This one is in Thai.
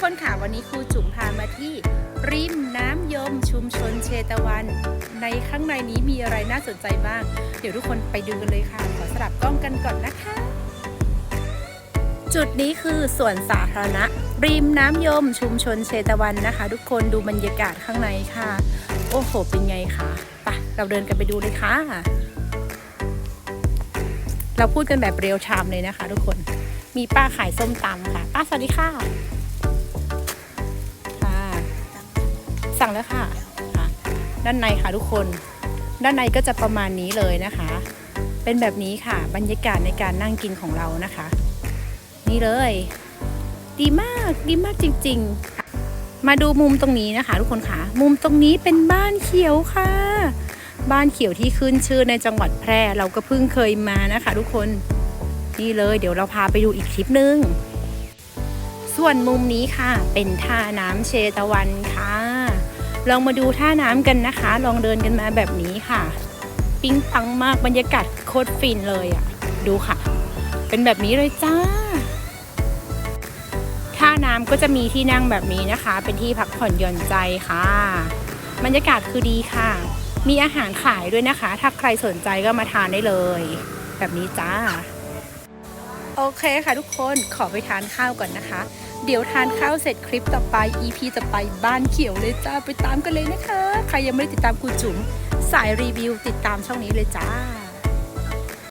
คนค่ะวันนี้ครูจุ๋มพามาที่ ริมน้ำยมชุมชนเชตวัน ในข้างในนี้มีอะไรน่าสนใจบ้าง เดี๋ยวทุกคนไปดูกันเลยค่ะ ขอสลับกล้องกันก่อนนะคะ จุดนี้คือสวนสาธารณะ ริมน้ำยมชุมชนเชตวันนะคะ ทุกคนดูบรรยากาศข้างในค่ะ โอ้โห เป็นไงคะไปเราเดินกันไปดูเลยค่ะ เราพูดกันแบบเรียวไทม์เลยนะคะ ทุกคนมีป้าขายส้มตำค่ะ ป้าสวัสดีค่ะ สั่งแล้วค่ะค่ะ ด้านในค่ะทุกคน ด้านในก็จะประมาณนี้เลยนะคะ เป็นแบบนี้ค่ะบรรยากาศในการนั่งกินของเรานะคะ นี่เลย ดีมากดีมากจริง ๆ มาดูมุมตรงนี้นะคะ ทุกคนค่ะ มุมตรงนี้เป็นบ้านเขียวค่ะ บ้านเขียวที่ขึ้นชื่อในจังหวัดแพร่เราก็เพิ่งเคยมานะคะ ทุกคนนี่เลย เดี๋ยวเราพาไปดูอีกคลิปนึงส่วนมุมนี้ค่ะเป็นท่าน้ำเชตวันค่ะ ลองมาดูท่าน้ำกันนะคะ ลองเดินกันมาแบบนี้ค่ะ ปิ๊งปังมากบรรยากาศโคตรฟินเลยอะ ดูค่ะ เป็นแบบนี้เลยจ้า ท่าน้ำก็จะมีที่นั่งแบบนี้นะคะ เป็นที่พักผ่อนหย่อนใจค่ะ บรรยากาศคือดีค่ะ มีอาหารขายด้วยนะคะ ถ้าใครสนใจก็มาทานได้เลย แบบนี้จ้า โอเคค่ะทุกคนขอไปทานข้าวก่อนนะคะ เดี๋ยวทานข้าวเสร็จคลิปต่อไป EP ต่อไปบ้านเขียวเลยจ้าไปตามกันเลยนะคะ ใครยังไม่ได้ติดตามครูจุ๋มสายรีวิวติดตามช่องนี้เลยจ้า